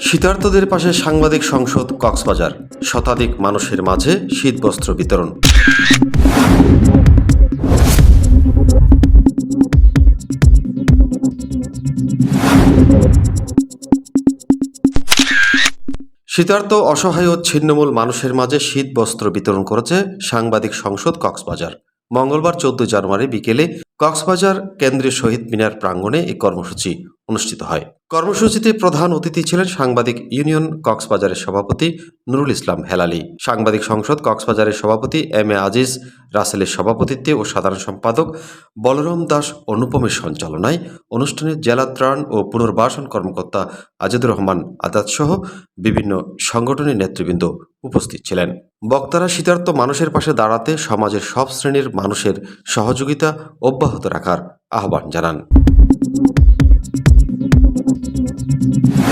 শীতার্তদের পাশে সাংবাদিক সংসদ কক্সবাজার। শতাধিক মানুষের মাঝে শীতবস্ত্র বিতরণ। শীতার্ত অসহায় ও ছিন্নমূল মানুষের মাঝে শীত বস্ত্র বিতরণ করেছে সাংবাদিক সংসদ কক্সবাজার। মঙ্গলবার চোদ্দ জানুয়ারি বিকেলে কক্সবাজার কেন্দ্রীয় শহীদ মিনার প্রাঙ্গণে এই কর্মসূচি অনুষ্ঠিত হয়। কর্মসূচিতে প্রধান অতিথি ছিলেন সাংবাদিক ইউনিয়ন কক্সবাজারের সভাপতি নুরুল ইসলাম হেলালি। সাংবাদিক সংসদ কক্সবাজারের সভাপতি এম এ আজিজ, রাসেলের সভাপতিত্বে ও সাধারণ সম্পাদক বলরাম দাস অনুপমের সঞ্চালনায় অনুষ্ঠানে জেলা ত্রাণ ও পুনর্বাসন কর্মকর্তা আজিদুর রহমান আজাদ সহ বিভিন্ন সংগঠনের নেতৃবৃন্দ উপস্থিত ছিলেন। বক্তারা শীতার্ত মানুষের পাশে দাঁড়াতে সমাজের সব শ্রেণির মানুষের সহযোগিতা অব্যাহত রাখার আহ্বান জানান। thank you.